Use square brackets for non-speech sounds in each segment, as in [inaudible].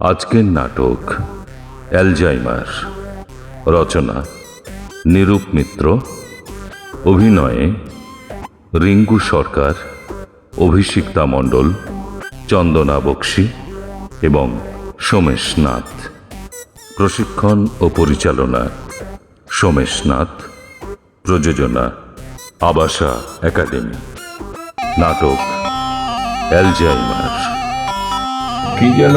আজকের নাটক অ্যালজাইমার। রচনা নিরূপ মিত্র। অভিনয়ে রিঙ্কু সরকার, অভিষিক্তা মণ্ডল, চন্দনা বক্সি এবং সোমেশ নাথ। প্রশিক্ষণ ও পরিচালনা সোমেশ নাথ। প্রযোজনা আবাসা একাডেমি। নাটক অ্যালজাইমার। কি যেন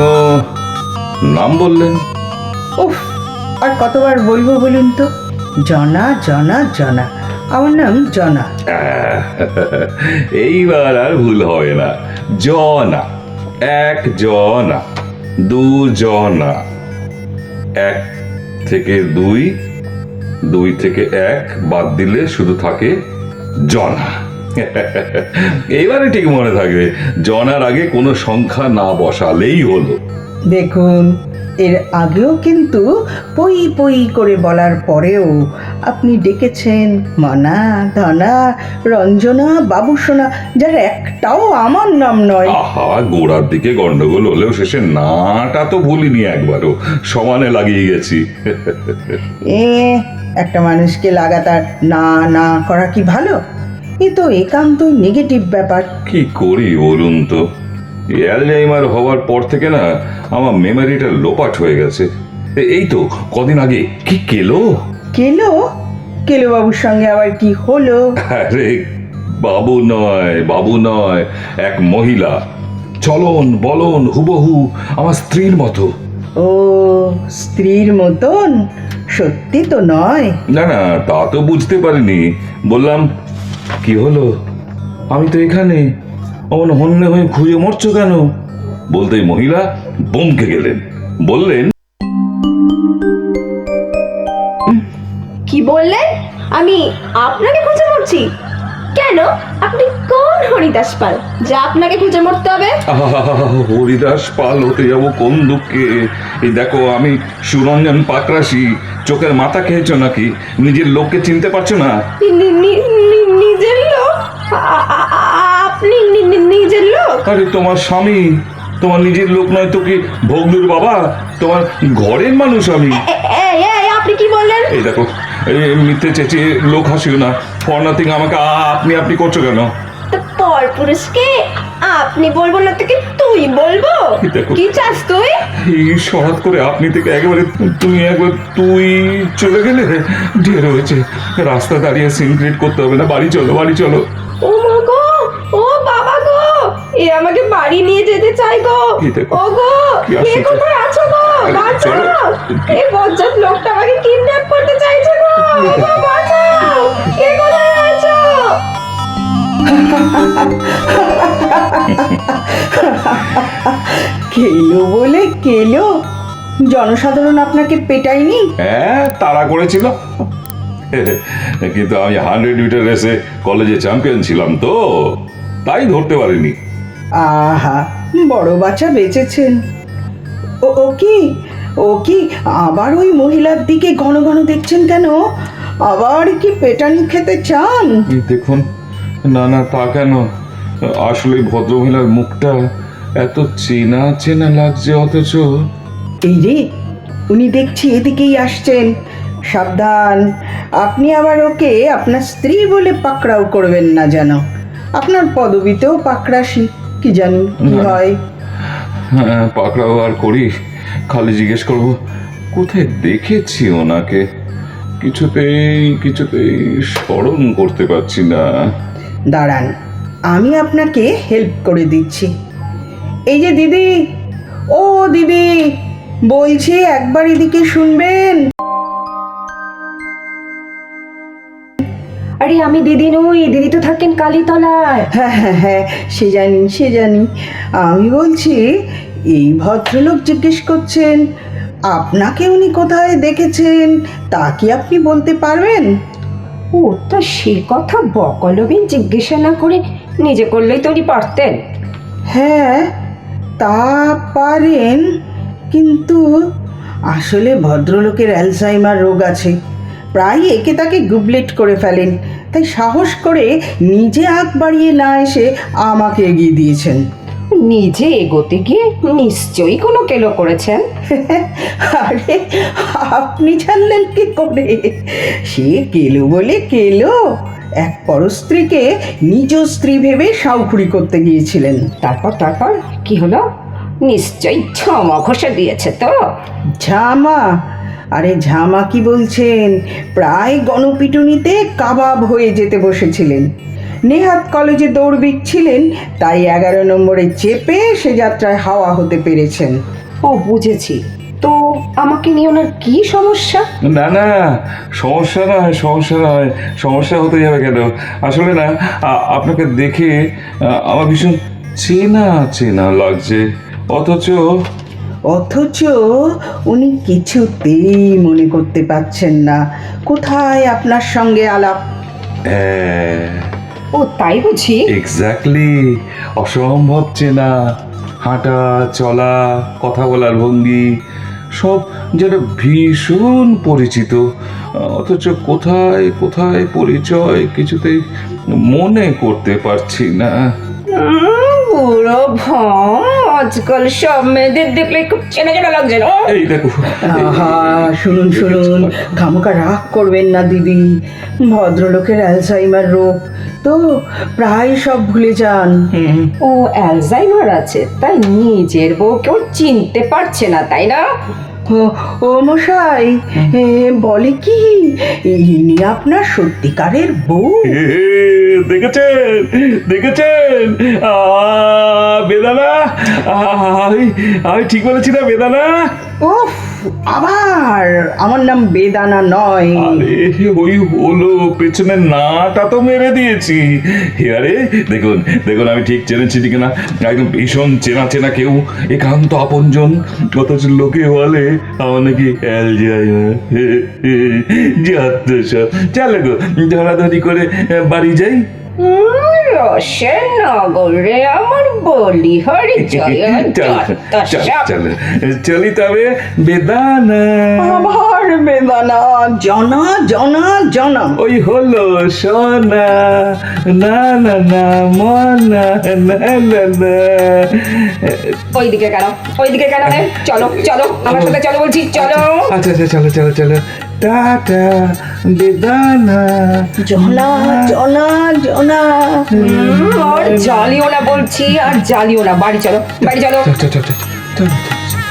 নাম বললেন। উফ আর কতবার বলব বলুন তো? জনা জনা জনা। আমার নাম জনা। [laughs] এইবার আর ভুল হবে না। জনা এক জনা দু জনা। এক থেকে দুই দুই থেকে এক বাদ দিলে শুধু থাকে জনা। এইবারে ঠিক মনে থাকবে জনার আগে কোনো সংখ্যা না বসালেই হলো। দেখুন এর আগেও কিন্তু পই পই করে বলার পরেও আপনি ডেকেছেন মনা ধনা রঞ্জনা বাবুসোনা যার একটাও আমার নাম নয়। আহা গোড়ার দিকে গন্ডগোল হলেও শেষে নাটা তো ভুলিনি একবারও সমানে লাগিয়ে গেছি। এ একটা মানুষকে লাগাতার না না করা কি ভালো? এ তো একান্তই নেগেটিভ ব্যাপার। কি করি বলুন তো? অ্যালজাইমার হওয়ার পর থেকে না আমার মেমোরিটা লোপাট হয়ে গেছে। এই তো কদিন আগে। কি কেলো? কেলো? কেলো বাবুর সঙ্গে আবার কি হলো? আরে বাবু নয় বাবু নয় এক মহিলা। চলন বলন হুবহু আমার স্ত্রীর মতো। ও স্ত্রীর মতন? সত্যি তো নয়। না না তা তো বুঝতে পারিনি। বললাম কি হলো? আমি তো এখানে অমন হন্যে হয়ে ঘুরে মরছো কেন? বলতে মহিলা বমকে গেলেন। বললেন, কি বললেন? আমি আপনাকে খুঁজে মরছি কেন? আপনি কোন হরিদাস পাল? যা আপনাকে খুঁজে মরতে হবে। হরিদাস পাল হতে যাব কোন দুঃখে? এই দেখো আমি সুরঞ্জন পাকরাশি চোখের মাথা খেয়েছো নাকি? নিজের লোককে চিনতে পারছ না? নিজের লোক? আপনি নিজের লোক? আরে তোমার স্বামী? তোমার নিজের লোক নয় তো কি ভগ্নুর বাবা? তোমার ঘরের মানুষ আমি? আপনি কি বললেন? এই দেখো মিথ্যে চেঁচিয়ে লোক হাসিও না। ফর নাথিং আমাকে আপনি আপনি করছ কেন? পর পুরুষকে আপনি বলব না থেকে তুই বলব। কি চাস তুই? এই সরাত করে আপনি থেকে একেবারে তুমি একবার তুই চলে গেলে? ঢের হয়েছে রাস্তা দাঁড়িয়ে সিনক্রেট করতে হবে না বাড়ি চলো বাড়ি চলো। ও এ আমাকে বাড়ি নিয়ে যেতে চাই গো। ও গো কে কোথায় আছো গো? বাঁচাও। এই বজ্জাত লোকটা আমাকে কিডন্যাপ করতে চাইছে গো। গো, বাঁচাও। কে কোথায় আছো? কেলো বলে কেলো জনসাধারণ আপনাকে পেটায়নি? হ্যাঁ তাড়া করেছিল। কিন্তু আমি হান্ড্রেড মিটার রেসে কলেজে চ্যাম্পিয়ন ছিলাম তো। তাই ধরতে পারিনি। আহা বড় বাচ্চা বেঁচেছেন। ও ও কি? ও কি আবার ওই মহিলার দিকে ঘন ঘন দেখছেন কেন? আবার কি পেটানি খেতে চান? দেখুন না না তা কেন? আসলে ভদ্রমহিলার মুখটা এত চেনা চেনা লাগছে অথচ। এই রে উনি দেখছি এদিকেই আসছেন। সাবধান আপনি আবার ওকে আপনার স্ত্রী বলে পাকড়াও করবেন না যেন। আপনার পদবিতেও পাকড়াশি কি জানি কি হয়? হ্যাঁ পাকড়াও আর করি খালি জিজ্ঞেস করব কোথায় দেখেছি ওনাকে? কিছুতেই কিছুতেই স্মরণ করতে পারছি না। দাঁড়ান আমি আপনাকে হেল্প করে দিচ্ছি। এই যে দিদি ও দিদি বলছি একবার এদিকে শুনবেন। আমি দিদি নই দিদি তো থাকেন কালীতলায়। হ্যাঁ হ্যাঁ হ্যাঁ সে জানি সে জানি। আমি বলছি এই ভদ্রলোক জিজ্ঞেস করছেন আপনাকে উনি কোথায় দেখেছেন? তা কি আপনি বলতে পারবেন? ও তো সে কথা বকলবিন জিজ্ঞাসা না করে নিজে করলেই তো উনি পারতেন। হ্যাঁ তা পারেন কিন্তু আসলে ভদ্রলোকের অ্যালজাইমার রোগ আছে। প্রায় একে তাকে গুবলেট করে ফেলেন। তাই সাহস করে নিজে আগ বাড়িয়ে না এসে আমাকে এগিয়ে দিয়েছেন। নিজে এগোতে গিয়ে নিশ্চয়ই কোনো কেলো করেছেন। আরে আপনি জানলেন কি করে? সে কেলো বলে কেলো। এক পরস্ত্রীকে নিজ স্ত্রী ভেবে সাউকুড়ি করতে গিয়েছিলেন। তারপর তারপর কি হলো? নিশ্চয়ই ছমা ঘষে দিয়েছে তো। ঝামা? আরে ঝামা কি বলছেন? প্রায় গণপিটুনিতে কাবাব হয়ে যেতে বসেছিলেন। নেহাত কলেজে দৌড়বিক ছিলেন তাই এগারো নম্বরে চেপে সে যাত্রায় হাওয়া হতে পেরেছেন। ও বুঝেছি। তো আমাকে নিয়ে ওনার কি সমস্যা? না না সমস্যা নয় সমস্যা নয়। সমস্যা হতে যাবে কেন? আসলে না আপনাকে দেখে আমার ভীষণ চেনা চেনা লাগছে অথচ অথচ উনি কিছুতেই মনে করতে পারছেন না। কোথায় আপনার সঙ্গে আলাপ? হ্যাঁ। ও তাই বুঝি? এক্স্যাক্টলি অসম্ভব চেনা হাঁটা চলা কথা বলার ভঙ্গি সব যেন ভীষণ পরিচিত। অথচ কোথায় কোথায় পরিচয় কিছুতেই মনে করতে পারছি না। বুড়ো ভম আজকাল সব মেয়েদের দেখলে খুব চেনা চেনা লাগছে না? এই দেখো। আহা শুনুন শুনুন খামোকা রাগ করবেন না দিদি। ভদ্রলোকের অ্যালসাইমার রোগ। তো প্রায় সব ভুলে যান। ও অ্যালজাইমার আছে তাই নিজের বউকেও চিনতে পারছে না তাই না? ও মশাই বলে কি ইনি আপনার সত্যিকারের বউ দেখেছেন দেখেছেন বেদানা আমি ঠিক বলেছি না বেদানা উফ আবার আমার নাম বেদানা নয় ওই হলো পেছনে নাটা তো মেরে দিয়েছি আরে দেখুন দেখুন আমি ঠিক চেনেছি ঠিক না একদম ভীষণ চেনা চেনা কেউ একান্ত আপনজন অথচ লোকে বলে আমার নাকি অ্যালজাইমার যত সব চলো গো ধরাধরি করে বাড়ি যাই রসের নগরে আমার বলি হরি জয় চল তবে বেদানা। আবার বেদানা জনা জনা জনা। ওই হলো সোনা না না না মনা না না না। ওইদিকে কেন? ওইদিকে কেন চলো চলো আমার সাথে চলো বলছি চলো। আচ্ছা আচ্ছা চলো চলো চলো। টাটা বেদানা। জনা জনা জনা না। আর জ্বালিও না বলছি আর জ্বালিও না। বাড়ি চলো বাড়ি চলো চলো চল চল চল চল।